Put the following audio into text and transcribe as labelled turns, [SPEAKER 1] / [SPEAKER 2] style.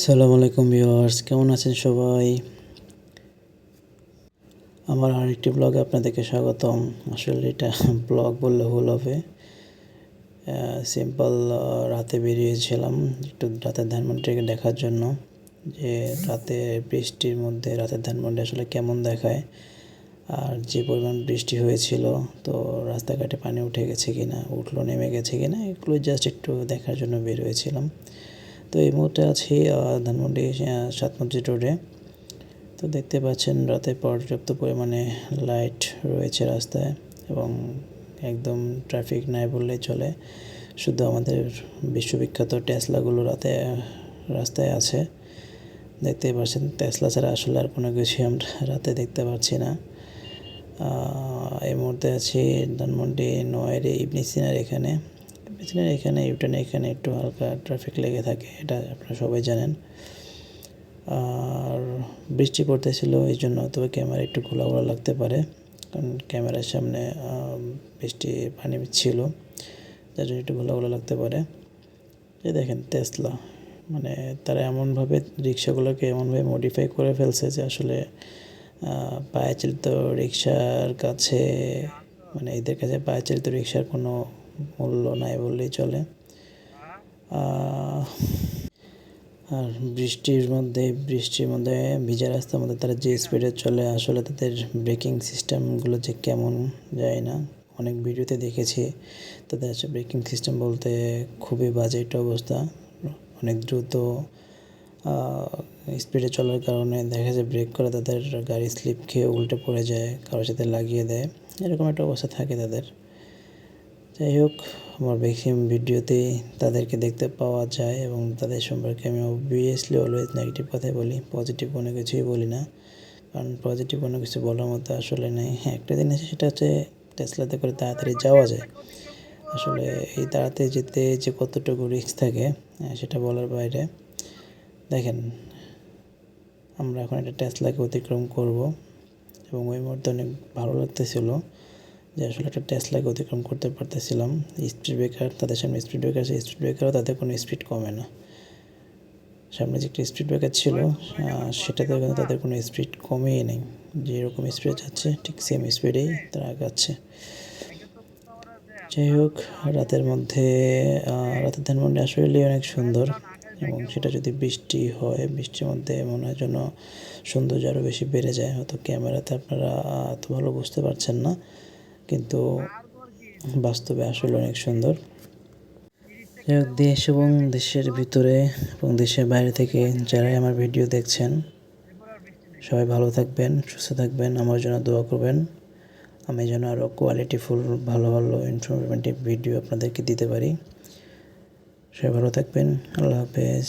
[SPEAKER 1] আসসালামু আলাইকুম ভিউয়ার্স, কেমন আছেন সবাই? আমার আরেকটি ব্লগে আপনাদেরকে স্বাগতম। আসলে এটা ব্লগ বললে ভুল হবে। সিম্পল রাতে বেরিয়েছিলাম একটু রাতের ধানমন্ডিকে দেখার জন্য। যে রাতে বৃষ্টির মধ্যে, রাতের ধানমন্ডি আসলে কেমন দেখায় আর যে পরিমাণ বৃষ্টি হয়েছিল, তো রাস্তাঘাটে পানি উঠে গেছে কিনা, উঠল, নেমে গেছে কিনা, এগুলো জাস্ট একটু দেখার জন্য বের হয়েছিলাম। তো এই মুহূর্তে আছি ধানমন্ডি সাত মসজিদ রোডে তো দেখতে পাচ্ছেন রাতে পর্যাপ্ত পরিমাণে লাইট রয়েছে রাস্তায় এবং একদম ট্রাফিক নাই বললেই চলে। শুধু আমাদের বিশ্ববিখ্যাত টেসলাগুলো রাতে, রাস্তায় আছে। দেখতে পাচ্ছেন, টেসলা ছাড়া আসলে আর কোনো কিছুই আমরা রাতে দেখতে পাচ্ছি না। এই মুহূর্তে আছি ধানমন্ডি নয়ের ইবনি সিনার এখানে। ইবনি এখানে ইউটার্নে এখানে একটু হালকা ট্রাফিক লেগে থাকে, এটা আপনারা সবাই জানেন। আর বৃষ্টি পড়তেছিল, এই জন্য তবে ক্যামেরা একটু ঘোলা ঘোলা লাগতে পারে, কারণ ক্যামেরার সামনে বৃষ্টি পানি ছিল, যার জন্য একটু ঘোলা ঘোলা লাগতে পারে। এই দেখেন টেসলা মানে তারা এমনভাবে রিক্সাগুলোকে এমনভাবে মডিফাই করে ফেলছে যে আসলে পায়ে চালিত রিক্সার কাছে মানে এদের কাছে পায়ে চালিত রিক্সার কোনো মূল্য নাই বললেই চলে। আর বৃষ্টির মধ্যে বৃষ্টির মধ্যে ভিজা রাস্তার মধ্যে তারা যে স্পিডে চলে, আসলে তাদের ব্রেকিং সিস্টেমগুলো যে কেমন যায় না। অনেক ভিডিওতে দেখেছি, তাদের হচ্ছে ব্রেকিং সিস্টেম বলতে খুবই বাজে একটা অবস্থা। অনেক দ্রুত স্পিডে চলার কারণে দেখা যায় ব্রেক করে তাদের গাড়ি স্লিপ খেয়ে উল্টে পড়ে যায়, কারোর সাথে লাগিয়ে দেয়। এরকম একটা অবস্থা থাকে তাদের। যাই হোক আমার ম্যাক্সিমাম ভিডিওতেই তাদেরকে দেখতে পাওয়া যায় এবং তাদের সম্পর্কে আমি অবভিয়াসলি অলওয়েজ নেগেটিভ কথাই বলি পজিটিভ কোনো কিছুই বলি না। কারণ পজিটিভ কোনো কিছু বলার মতো আসলে নেই। হ্যাঁ একটা জিনিস সেটা হচ্ছে টেসলাতে করে তাড়াতাড়ি যাওয়া যায়। আসলে এই তাড়াতাড়ি যেতে যে কতটুকু রিস্ক থাকে হ্যাঁ, সেটা বলার বাইরে। দেখেন আমরা এখন একটা টেসলাকে অতিক্রম করব এবং ওই মুহূর্তে অনেক ভালো লাগতেছিলো। যে আসলে একটা টেসলাকে অতিক্রম করতে পারতেছিলাম। স্পিড ব্রেকার তাদের সামনে স্পিড ব্রেকার আছে স্পিড ব্রেকারও তাদের কোনো স্পিড কমে না। সামনে যে একটা স্পিড ব্রেকার ছিল সেটাতে কিন্তু তাদের কোনো স্পিড কমেই নেই। যেরকম স্পিডে যাচ্ছে, ঠিক সেম স্পিডেই তারা আগাচ্ছে। যাই হোক, রাতের মধ্যে রাতের ধানমন্ডি আসলে অনেক সুন্দর। এবং সেটা যদি বৃষ্টি হয়, বৃষ্টির মধ্যে মনে হয় যেন সৌন্দর্য আরও বেশি বেড়ে যায়। হয়তো ক্যামেরাতে আপনারা এত ভালো বুঝতে পারছেন না। কিন্তু বাস্তবে আসলে অনেক সুন্দর। দেশ এবং দেশের ভিতরে এবং দেশের বাইরে থেকে যারাই আমার ভিডিও দেখছেন, সবাই ভালো থাকবেন, সুস্থ থাকবেন, আমার জন্য দোয়া করবেন। আমি যেন আরও কোয়ালিটিফুল ভালো ভালো ইনফরমেটিভ ভিডিও আপনাদেরকে দিতে পারি। সবাই ভালো থাকবেন, আল্লাহ হাফেজ।